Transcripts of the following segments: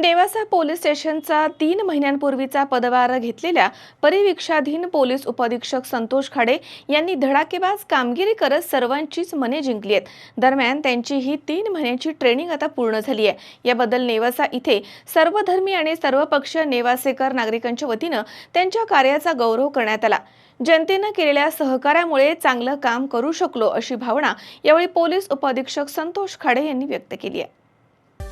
Nevasa police स्टेशनचा तीन महिन्यांपूर्वीचा पदभार घेतलेल्या परिवीक्षाधीन पोलीस उपअधीक्षक संतोष खाडे यांनी धडाकेबाज कामगिरी करत सर्वांचीच मने जिंकली आहेत. दरम्यान त्यांची ही तीन महिन्यांची ट्रेनिंग आता पूर्ण झाली आहे. याबद्दल नेवासा इथे सर्वधर्मी आणि सर्वपक्षीय नेवासेकर नागरिकांच्या वतीनं त्यांच्या कार्याचा गौरव करण्यात आला. जनतेनं केलेल्या सहकार्यामुळे चांगलं काम करू शकलो अशी भावना यावेळी पोलीस उपअधीक्षक संतोष खाडे यांनी व्यक्त केली आहे.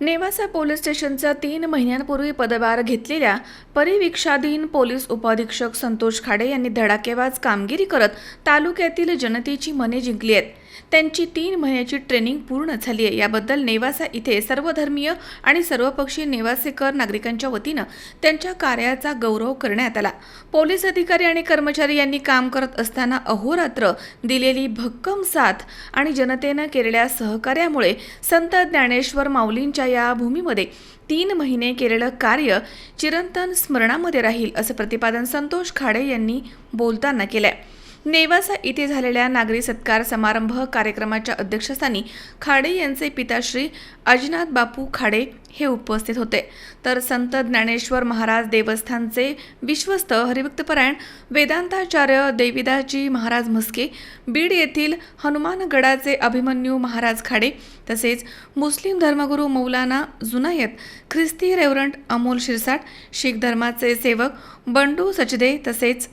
नेवासा पोलीस स्टेशनचा तीन महिन्यांपूर्वी पदभार घेतलेल्या परिवीक्षाधीन पोलीस उपाधीक्षक संतोष खाडे यांनी धडाकेबाज कामगिरी करत तालुक्यातील जनतेची मने जिंकली आहेत. त्यांची तीन महिन्याची ट्रेनिंग पूर्ण झाली आहे. याबद्दल नेवासा इथे सर्वधर्मीय आणि सर्वपक्षीय नेवासेकर नागरिकांच्या वतीनं त्यांच्या कार्याचा गौरव करण्यात आला. पोलीस अधिकारी आणि कर्मचारी यांनी काम करत असताना अहोरात्र दिलेली भक्कम साथ आणि जनतेनं केलेल्या सहकार्यामुळे संत ज्ञानेश्वर माऊलींच्या या भूमीमध्ये तीन महिने केलेलं कार्य चिरंतन स्मरणामध्ये राहील असं प्रतिपादन संतोष खाडे यांनी बोलताना केलंय. नेवासा इथे झालेल्या नागरी सत्कार समारंभ कार्यक्रमाच्या अध्यक्षस्थानी खाडे यांचे पिताश्री अजिनाथ बापू खाडे हे उपस्थित होते. तर संत ज्ञानेश्वर महाराज देवस्थानचे विश्वस्त हरिभक्तपरायण वेदांताचार्य देविदासजी महाराज म्हस्के बीड येथील हनुमानगडाचे अभिमन्यू महाराज खाडे तसेच मुस्लिम धर्मगुरू मौलाना जुनायत ख्रिस्ती रेवरंट अमोल शिरसाट शीख धर्माचे सेवक बंडू सचदे तसेच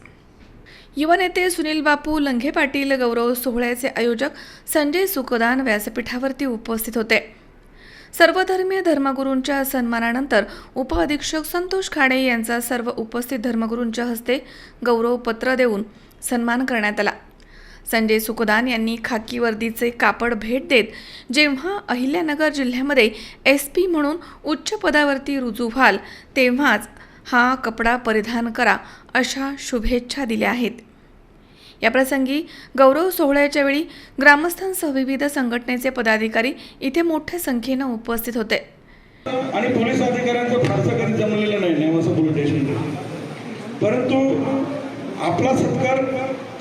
युवा नेते सुनील बापू लंघे पाटील गौरव सोहळ्याचे आयोजक संजय सुकदान व्यासपीठावरती उपस्थित होते. सर्वधर्मीय धर्मगुरूंच्या सन्मानानंतर उपअधीक्षक संतोष खाडे यांचा सर्व उपस्थित धर्मगुरूंच्या हस्ते गौरवपत्र देऊन सन्मान करण्यात आला. संजय सुकदान यांनी खाकी वर्दीचे कापड भेट देत जेव्हा अहिल्यानगर जिल्ह्यामध्ये एस पी म्हणून उच्च पदावरती रुजू व्हाल तेव्हाच हा कपडा परिधान करा अशा शुभेच्छा दिल्या आहेत. याप्रसंगी गौरव सोहळ्याच्या वेळी ग्रामस्थांसह विविध संघटनेचे पदाधिकारी इथे मोठ्या संख्येनं उपस्थित होते. आणि पोलीस अधिकाऱ्यांचं फारसं कधी जमलेलं नाही नेवासा पोलीस स्टेशन परंतु आपला सत्कार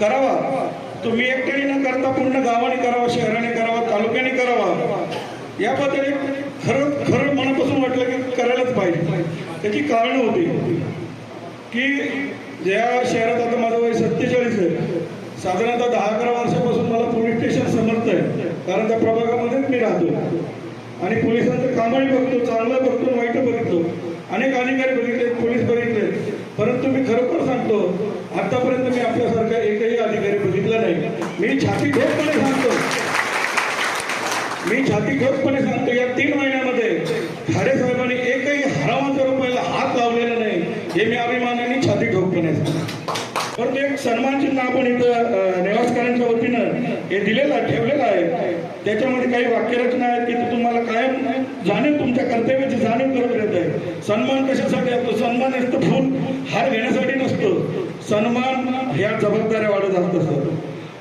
करावा. तुम्ही एकट्याने न करता पूर्ण गावाने करावा शहराने करावा तालुक्याने करावा. याबद्दल एक त्याची कारणं होती की ज्या शहरात आता माझं वय सत्तेचाळीस आहे साधारणतः दहा अकरा वर्षापासून मला पोलीस स्टेशन समर्थ आहे कारण त्या प्रभागामध्येच मी राहतो. आणि पोलिसांचं कामही बघतो चांगलं बघतो वाईट बघतो अनेक अधिकारी बघितले पोलीस बघितले. परंतु मी खरोखर सांगतो आतापर्यंत मी आपल्यासारखा एकही अधिकारी बघितला नाही. मी छाती ठोकपणे सांगतो. मी छाती ठोकपणे सांगतो या तीन महिन्यामध्ये खाडे साहेबांनी एकही हरामाच्या रुपयाला हात लावलेला नाही हे मी अभिमानाने छाती ठोकपणे परंतु एक सन्मान चिन्ह आपण इथं अं, नेवासकरांच्या वतीनं हे दिलेलं आहे ठेवलेलं आहे. त्याच्यामध्ये काही वाक्यरचना आहेत की ते तुम्हाला कायम जाणीव तुमच्या कर्तव्याची जाणीव करत येत आहे. सन्मान कशासाठी असतो? सन्मान असतं फुल हार घेण्यासाठी नसतो. सन्मान ह्या जबाबदाऱ्या वाढत असतं सर.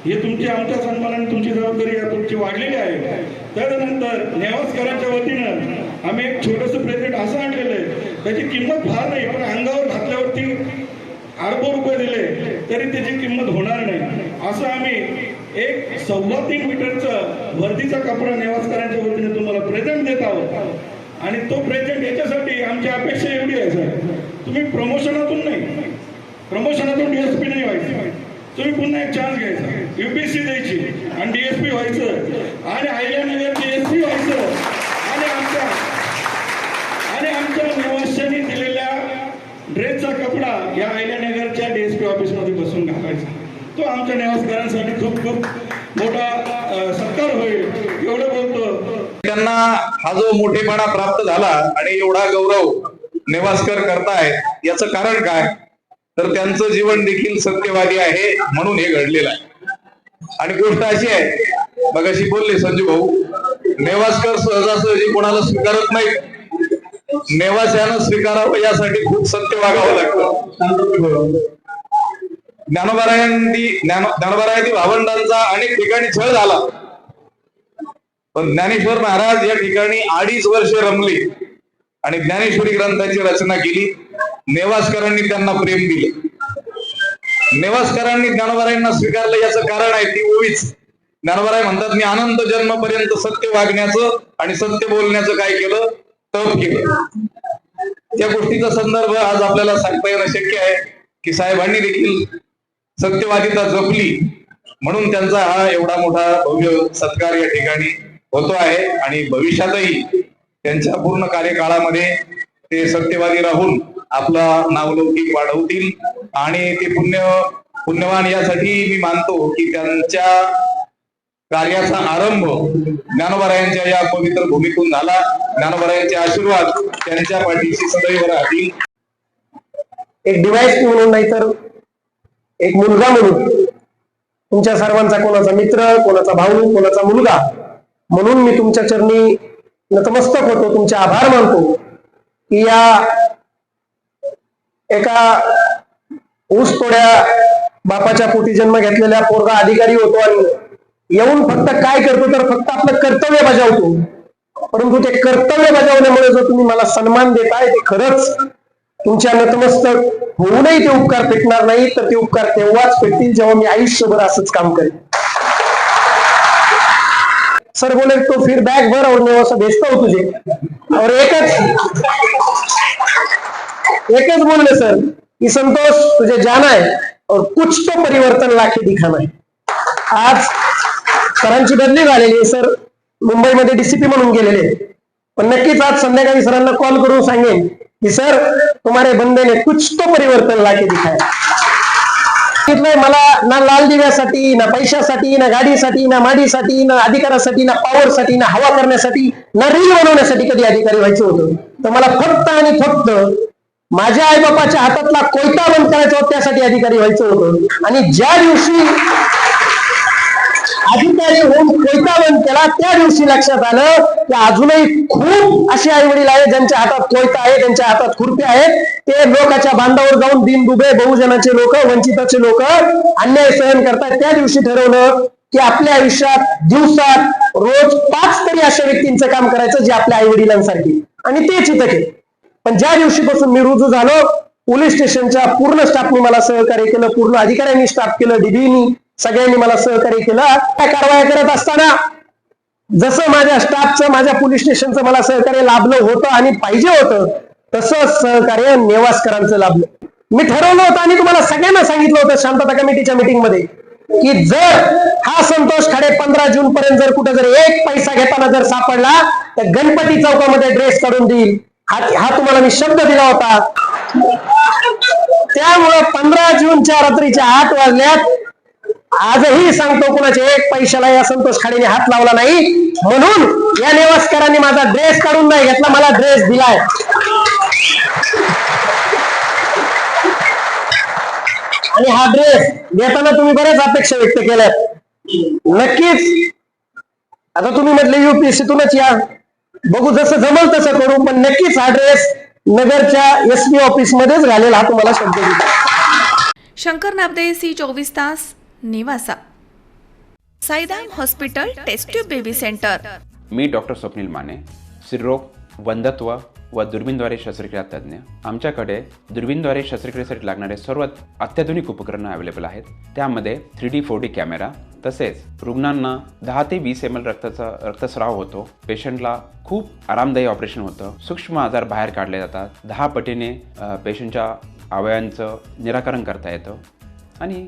हे तुमची आमच्या सन्मानाने तुमची जबाबदारी या तुमची वाढलेली आहे. त्यानंतर नेवासकरांच्या वतीनं आम्ही एक छोटंसं प्रेझेंट असं आणलेलं आहे. त्याची किंमत फार नाही. पण अंगावर घातल्यावरती अरबो रुपये दिले तरी त्याची किंमत होणार नाही. असं आम्ही एक सव्वा तीन मीटरचं वर्दीचा कपडा नेवासकरांच्या वतीने तुम्हाला प्रेझेंट देत आहोत. आणि तो प्रेझेंट याच्यासाठी आमची अपेक्षा एवढी आहे सर तुम्ही प्रमोशनातून नाही प्रमोशनातून डीएसपी नाही व्हायचं. तुम्ही पुन्हा एक चान्स घ्यायचा. युपीएससी द्यायची. आणि डीएसपी व्हायचं आणि अहिल्यानगर डीएसपी व्हायचं आणि आमच्या आणि आमच्या निवाशांनी दिलेल्या ड्रेसचा कपडा या अहिल्यानगरच्या डीएसपी ऑफिसमध्ये बसून घालायचा तो आमच्या निवासकरांसाठी खूप खूप मोठा सत्कार होईल एवढं बोलतो. त्यांना हा जो मोठेपणा प्राप्त झाला आणि एवढा गौरव नेवासकर करतायत याचं कारण काय? तर त्यांचं जीवन देखील सत्यवादी आहे म्हणून हे घडलेलं आहे. आणि गोष्ट अशी आहे मगाशी बोलले संजू भाऊ नेवासकर सहजासहजी कोणाला स्वीकारत नाही नेवास्यानं स्वीकारावं यासाठी खूप सत्य वागावं लागतं. ज्ञानोबारायांनी ज्ञान ज्ञानोबारायांनी भावंडांचा अनेक ठिकाणी छळ झाला. पण ज्ञानेश्वर महाराज या ठिकाणी अडीच वर्ष रमले आणि ज्ञानेश्वरी ग्रंथाची रचना केली. नेवासकरांनी त्यांना प्रेम दिले. नेवासकरांनी ज्ञानोबारायांना स्वीकारलं याचं कारण आहे ती ओवीच ज्ञानोबाराय म्हणतात मी अनंत जन्मपर्यंत सत्य वागण्याचं आणि सत्य बोलण्याचं काय केलं? तप केलं. त्या गोष्टीचा संदर्भ आज आपल्याला सांगता येणं शक्य आहे की साहेबांनी देखील सत्यवादिता जपली म्हणून त्यांचा हा एवढा मोठा भव्य सत्कार या ठिकाणी होतो आहे. आणि भविष्यातही त्यांच्या पूर्ण कार्यकाळामध्ये ते सत्यवादी राहून आपला नावलौकिक वाढवतील. आणि ते पुण्य पुण्यवान यासाठी मी मानतो की त्यांच्या कार्याचा आरंभ ज्ञानोबरायांच्या या पवित्र भूमीतून झाला. ज्ञानोबरायांचे आशीर्वाद त्यांच्या पाठीशी सदैव राहतील. एक डिवाइस म्हणून नाही तर एक मुलगा म्हणून. तुमच्या सर्वांचा कोणाचा मित्र कोणाचा भाऊ कोणाचा मुलगा? म्हणून मी तुमच्या चरणी नतमस्तक होतो तुमचे आभार मानतो. की या एका ऊस तोड्या बापाच्या पोटी जन्म घेतलेल्या पोरगा अधिकारी होतो आणि येऊन फक्त काय करतो तर फक्त आपलं कर्तव्य बजावतो. परंतु ते कर्तव्य बजावल्यामुळे जो तुम्ही मला सन्मान देताय ते खरंच तुमच्या नतमस्तक होऊनही ते उपकार फेकणार नाही तर ते उपकार तेव्हाच फेकतील जेव्हा मी आयुष्यभर असंच काम करेन. सर बोले तो फिर बैग भर और मैं वो भेजता हूँ तुझे. और एकच एकच बोलले सर की संतोष तुझे जाना है और कुछ तो परिवर्तन लाखे दिखाना है आज सरांची बदली झालेली आहे सर. मुंबईमध्ये डीसीपी म्हणून गेलेले. पण नक्कीच आज संध्याकाळी सरांना कॉल करून सांगेन. की सर तुम्हारे बंदे ने कुछ तो परिवर्तन लाके दिखाया. मला ना लाल दिव्यासाठी ना पैशासाठी ना गाडीसाठी ना माडीसाठी ना अधिकारासाठी ना पॉवरसाठी ना हवा करण्यासाठी ना रील बनवण्यासाठी कधी अधिकारी व्हायचं होतं? तर मला फक्त आणि फक्त माझ्या आईबापाच्या हातातला कोयता बंद करायचा होता त्यासाठी अधिकारी व्हायचं होतं. आणि ज्या दिवशी अधिकारी होऊन त्याला त्या दिवशी लक्षात आलं की अजूनही खूप असे आई वडील आहेत ज्यांच्या हातात कोयता आहे त्यांच्या हातात खुर्पे आहेत. ते लोकांच्या बांधावर जाऊन दिन दुबे बहुजनाचे लोक वंचिताचे लोक अन्याय सहन करतात त्या दिवशी ठरवलं की आपल्या आयुष्यात दिवसात रोज पाच तरी अशा व्यक्तींचं काम करायचं जे आपल्या आई वडिलांसारखी आणि तेच इथं केलं. पण ज्या दिवशीपासून मी रुजू झालो पोलीस स्टेशनच्या पूर्ण स्टाफनी मला सहकार्य केलं पूर्ण अधिकाऱ्यांनी स्टाफ केलं डीबीनी सगळ्यांनी मला सहकार्य केलं. काय कारवाया करत असताना जसं माझ्या स्टाफचं माझ्या पोलीस स्टेशनचं मला सहकार्य लाभलं होतं आणि पाहिजे होतं तसंच सहकार्य नेवासकरांचं लाभलं. मी ठरवलं होतं आणि तुम्हाला सगळ्यांना सांगितलं होतं शांतता कमिटीच्या मीटिंगमध्ये की जर हा संतोष खाडे पंधरा जून पर्यंत जर कुठं जर एक पैसा घेताना जर सापडला तर गणपती चौकामध्ये ड्रेस काढून देईल. हा हा तुम्हाला मी शब्द दिला होता. त्यामुळं पंधरा जूनच्या रात्रीच्या आठ वाजल्यात आजही सांगतो कुणाचे एक पैशाला या संतोष खाडेने हात लावला नाही. म्हणून या नेवासकरांनी माझा ड्रेस काढून नाही घेतला मला ड्रेस दिलाय. आणि हा ड्रेस घेताना तुम्ही बऱ्याच अपेक्षा व्यक्त केल्यात. नक्कीच. आता तुम्ही म्हटले युपीएससीतूनच या. बघू जसं जमल तसं करू पण नक्कीच हा ड्रेस नगरच्या एस पी ऑफिस मध्येच घालेला हा तुम्हाला शब्द दिला शंकर नाबदे सी चोवीस तास. Nevasa. Saidham hospital test tube baby centre. मी डॉक्टर स्वप्नील माने स्त्रीरोग वंधत्व व दुर्बीनद्वारे शस्त्रक्रिया तज्ज्ञ. आमच्याकडे दुर्बीनद्वारे शस्त्रक्रियेसाठी लागणारे सर्व अत्याधुनिक उपकरणं अवेलेबल आहेत. त्यामध्ये three D four D camera तसेच रुग्णांना दहा ते वीस एम एल रक्ताचा रक्तस्राव होतो. पेशंटला खूप आरामदायी ऑपरेशन होतं. सूक्ष्म आजार बाहेर काढले जातात. दहा पटीने पेशंटच्या अवयवांचं निराकरण करता येतं. आणि